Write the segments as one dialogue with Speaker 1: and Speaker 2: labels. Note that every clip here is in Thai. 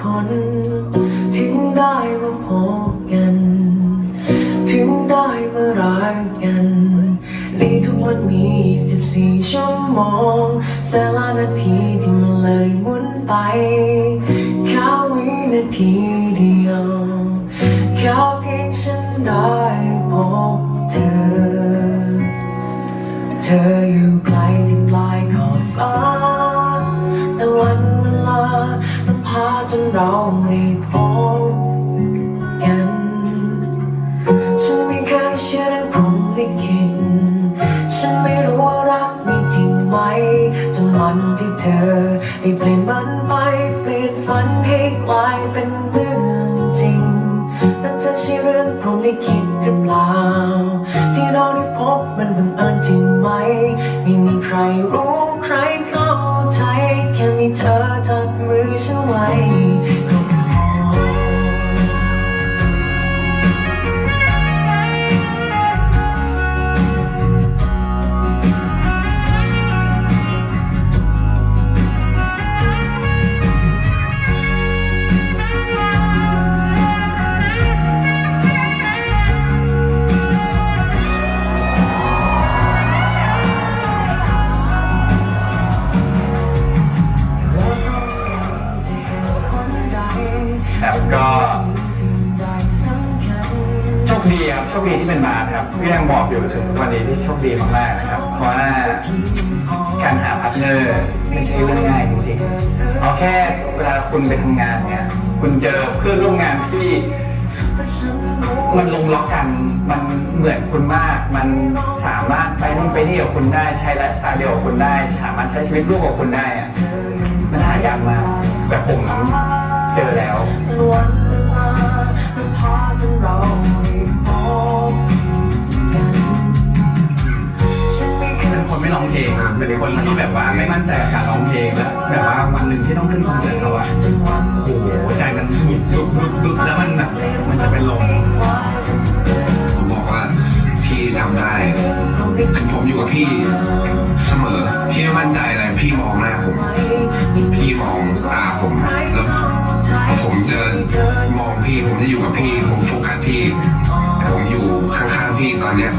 Speaker 1: คน ถึงได้มาพบกัน ถึงได้มารักกัน ในทุกวันมี14ชั่วโมงแสนล้านนาทีที่มันเลยหมุนไปแค่วินาทีเดียวแค่เพียงฉันได้พบเธอ เธออยู่ไกลที่ปลายขอบฟ้า เราได้พบกัน ฉันไม่เคยเชื่อเรื่องผมลิขิตฉันไม่รู้ว่ารักมีจริงไหมจนวันที่เธอได้เปลี่ยนมันไปเปลี่ยนฝันให้กลายเป็นเรื่องจริงนั่นเธอใช่เรื่องผมลิขิตหรือเปล่า ที่เราได้พบมันบังเอิญจริงไหม ไม่มีใครรู้ใครเข้าใจ แค่มีเธอจับมือฉันไว้
Speaker 2: คดีที่เป็นมาครับก็ยังบอกอยู่ถึงวันนี้ที่โชคดีมากๆนะครับ เพราะว่าการหาพาร์ทเนอร์ไม่ใช่เรื่องง่ายจริงๆเอาแค่เวลาคุณไปทำงานเนี่ยคุณเจอเพื่อนร่วมงานที่มันลงล็อกกัน มันเหมือนคุณมาก มันสามารถไปนู่นไปนี่กับคุณได้ ใช้ไลฟ์สไตล์เดียวกับคุณได้ สามารถใช้ชีวิตร่วมกับคุณได้อะมันหายากมาก แต่ผมเจอแล้ว
Speaker 1: ค
Speaker 2: นที่แบบว่าไม่มั่นใจกับการร้องเพลงแล้วแบบว่าวันหนึ่งที่ต้องขึ้นคอนเสิร์ตเขาอะโอ้โหใจมันบุบบุบบุบบุบแล้วมันแบบมันจะเป็นลม
Speaker 3: ผมบอกว่าพี่ทำได้ผมอยู่กับพี่เสมอ พี่ไม่มั่นใจอะไรพี่มองหน้าผม พี่มองตาผมแล้วผมจะมองพี่ผมจะอยู่กับพี่ผมโฟกัสพี่ผมอยู่ข้างๆพี่ตอนเนี้ย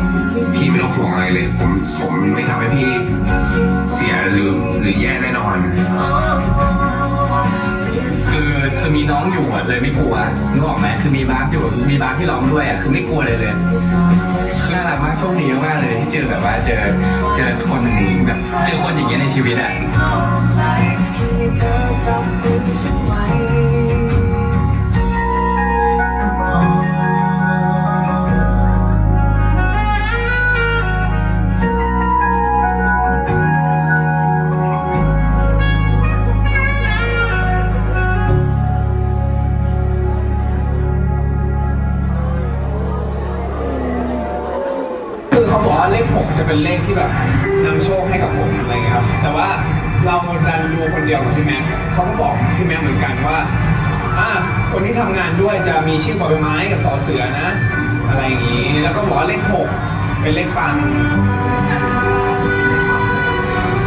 Speaker 3: พี่ไม่ต้องห่วงอะไรเลย ผมผมไม่ทำให้พี่ หรือหรือแย่แน่นอน
Speaker 2: คือคือมีน้องอยู่อะเลยไม่กลัวนึกออกไหมคือมีบานอยู่มีบานที่ร้องด้วยอะคือไม่กลัวเลยเลยน่ารักมากโชคดีมากเลยที่เจอแบบว่าเจอเจอคนแบบเจอคนอย่างเงี้ยในชีวิตอะ
Speaker 1: ก
Speaker 4: จะเป็นเลขที่แบบนำโชคให้กับผมอะไรเงี้ยครับ แต่ว่าเราดันดูคนเดียวกับพี่แม็กเขาก็บอกพี่แม็กเหมือนกันว่าอ่าคนที่ทำงานด้วยจะมีชื่อบอใบไม้กับสอเสือนะ อะไรอย่างนี้ แล้วก็บอกว่าเลขหกเป็นเลขปัง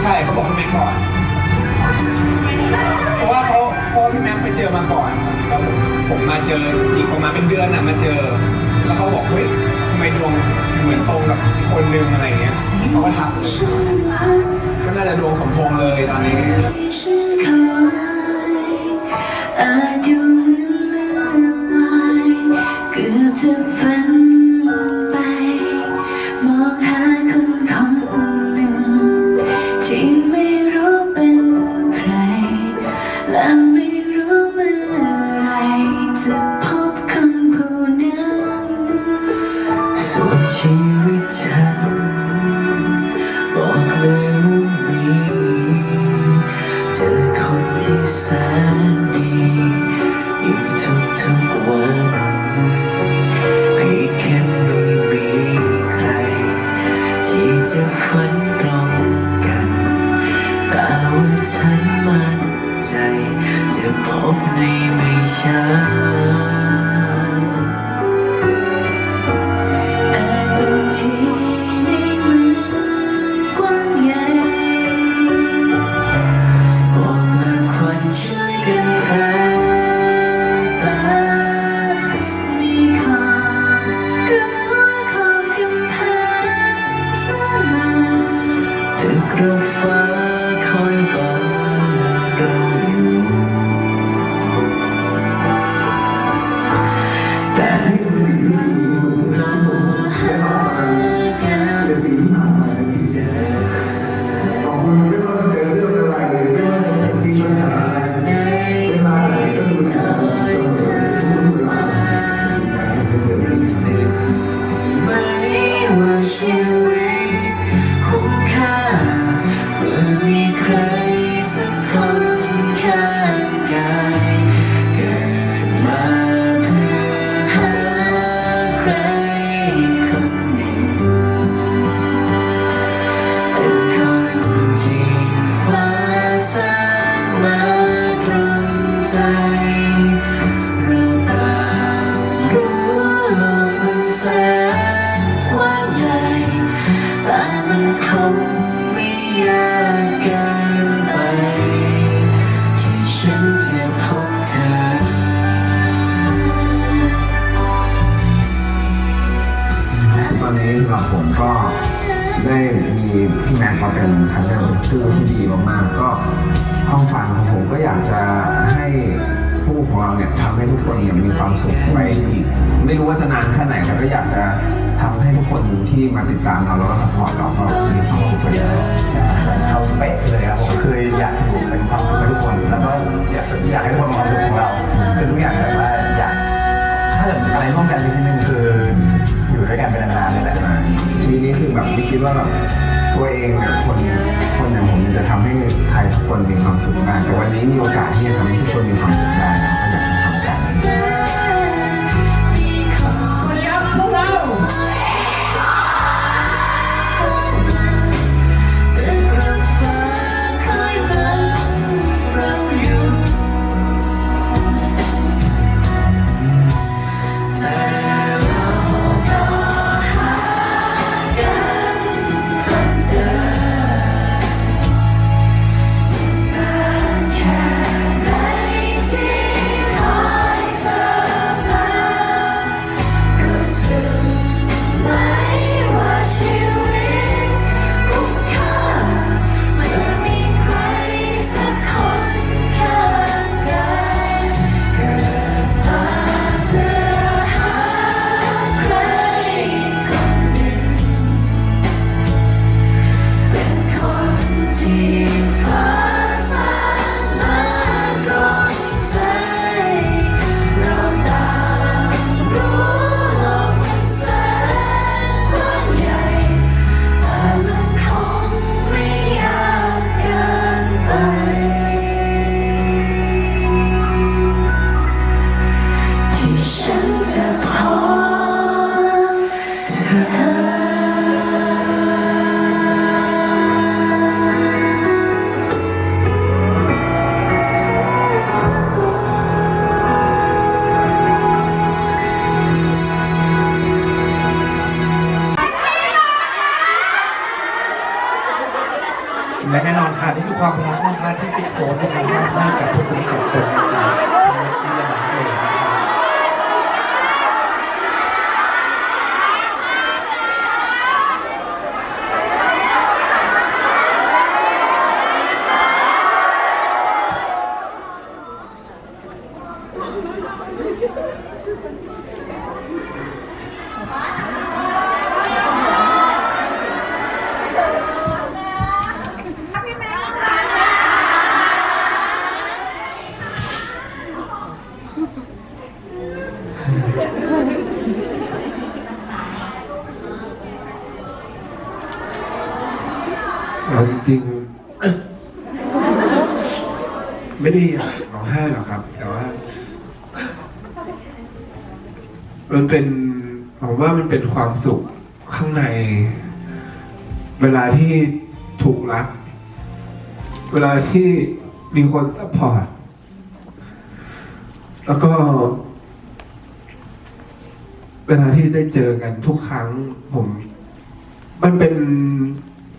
Speaker 4: ใช่เขาบอกพี่แม็กก่อน เพราะว่าเขาเพราะว่าพี่แม็กไปเจอมาก่อนแล้วผมผมมาเจออีกประมาณเป็นเดือนน่ะมาเจอ แล้วเขาบอกเฮ้ยทำไมดวง เหมือนตรงกับอีกคนนึงอะไรเงี้ยเขาก็ทักเลยก็น่าจะดวงสมพงษ์เลยตอนนี้
Speaker 5: you. แต่
Speaker 1: มันคงไม่
Speaker 3: ยากเกินไป ที่ฉันจะพบเธอ
Speaker 4: ตอนนี้สำหรับผมก็ได้มีพี่แม็กมาเป็นพาร์ทเนอะคือที่ดีมากๆ ก็ห้องฟังของผมก็อยากจะให้ ผู้ของเราเนี่ยทำให้ทุกคนเนี่ยมีความสุขไว้อีกไม่รู้ว่าจะนานแค่ไหนแต่ก็อยากจะทำให้ทุกคนที่มาติดตามเราแล้วก็สปอร์ตเราก็มีความสุขไปแล้ว
Speaker 6: เอาเป๊ะเลยครับผมคืออยากอยู่เป็นความสุขให้ทุกคน แล้วก็อยากอยากให้ทุกคนมีความสุขของเราคือทุกอย่างแบบว่าอยากถ้าเกิดอะไรร่วมกันนิดนึงคืออยู่ด้วยกันเป็นนานๆเลยแหละ
Speaker 4: ชีวิตนี้คือแบบไม่คิดว่าแบบ ตัวเองเนี่ยคนคนอย่างผมจะทำให้ใครสักคนมีความสุขได้แต่วันนี้มีโอกาสที่จะทำให้ทุกคนมีความสุขได้
Speaker 3: ค่ะนี่คือความ
Speaker 6: รักนะคะที่ซิโคนนะคะมอบให้กับพวกคุณสองคนนะคะที่ยังรักเลยนะคะ
Speaker 7: เอาจริงๆ ไม่ได้อยากร้องไห้หรอกครับ แต่ว่า มันเป็นผมว่ามันเป็นความสุขข้างใน เวลาที่ถูกรัก เวลาที่มีคนซัพพอร์ต แล้วก็ เวลาที่ได้เจอกันทุกครั้ง ผม มันเป็น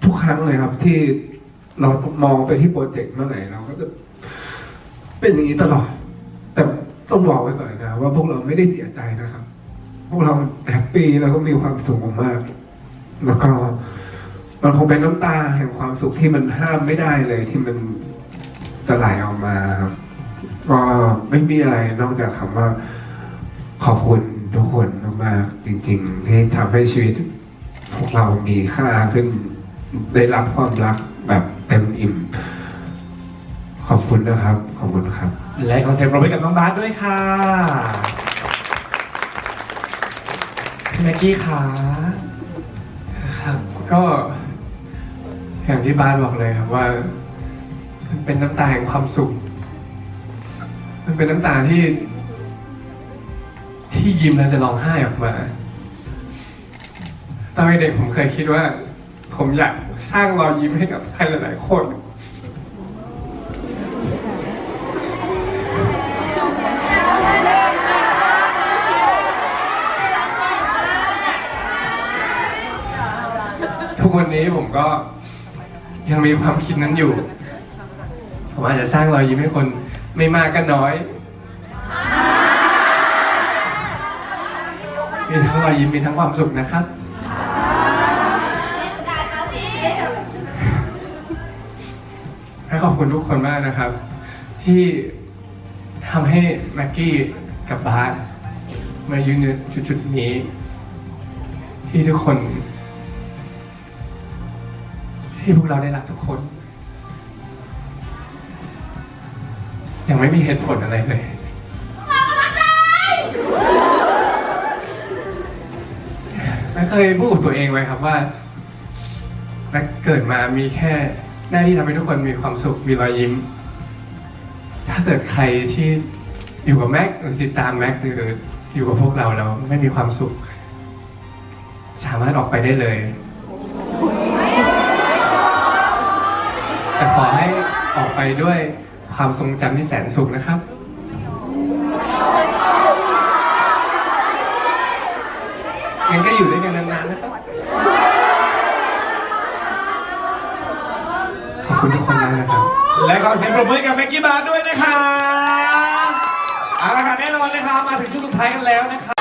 Speaker 7: ทุกครั้งเลยครับที่เรามองไปที่โปรเจกต์เมื่อไหร่เราก็จะเป็นอย่างนี้ตลอด แต่ต้องบอกไว้ก่อนนะว่าพวกเราไม่ได้เสียใจนะครับ พวกเราแฮปปี้แล้วก็มีความสุขมากๆแล้วก็มันคงเป็นน้ำตาแห่งความสุขที่มันห้ามไม่ได้เลยที่มันจะไหลออกมาครับก็ไม่มีอะไรนอกจากคำว่าขอบคุณทุกคนมากๆจริง ๆ ที่ทำให้ชีวิตพวกเรามีค่าขึ้น ได้รับความรักแบบเต็มอิ่ม ขอบคุณนะครับ ขอบคุณครับ
Speaker 6: และขอเสียงปรบมือกับน้องบาสด้วยค่ะพี่แม็กกี้ค่ะ
Speaker 7: ครับก็อย่างที่บ้านบอกเลยครับว่า มันเป็นน้ำตาแห่งความสุข มันเป็นน้ำตาที่ ที่ยิ้มแล้วจะร้องไห้ออกมาตอนเด็กผมเคยคิดว่า ผมอยาก สร้างรอยยิ้มให้กับใครหลายๆคน
Speaker 8: ทุกวันนี้ผมก็ยังมีความคิดนั้นอยู่ ผมอาจจะสร้างรอยยิ้มให้คนไม่มากก็น้อย มีทั้งรอยยิ้มมีทั้งความสุขนะครับ และขอบคุณทุกคนมากนะครับ ที่ทำให้แม็กกี้กับบาสมายืนในจุดๆนี้ ที่ทุกคน ที่พวกเราได้รักทุกคน ยังไม่มีเหตุผลอะไรเลยแม่เคยพูดกับตัวเองไว้ครับว่าแม่เกิดมามีแค่ น้าที่ทำให้ทุกคนมีความสุขมีรอยยิ้ม ถ้าเกิดใครที่อยู่กับแม็กหรือติดตามแม็กหรืออยู่กับพวกเราแล้วไม่มีความสุข สามารถออกไปได้เลย แต่ขอให้ออกไปด้วยความทรงจำที่แสนสุขนะครับ งั้นก็อยู่ด้วยกัน คุณทุกคนมากนะครับ
Speaker 9: และขอเสียงปรบมือกับแม็กกี้บาร์ด้วยนะคะเอาละค่ะแน่นอนนะครับมาถึงช่วงสุดท้ายกันแล้วนะครั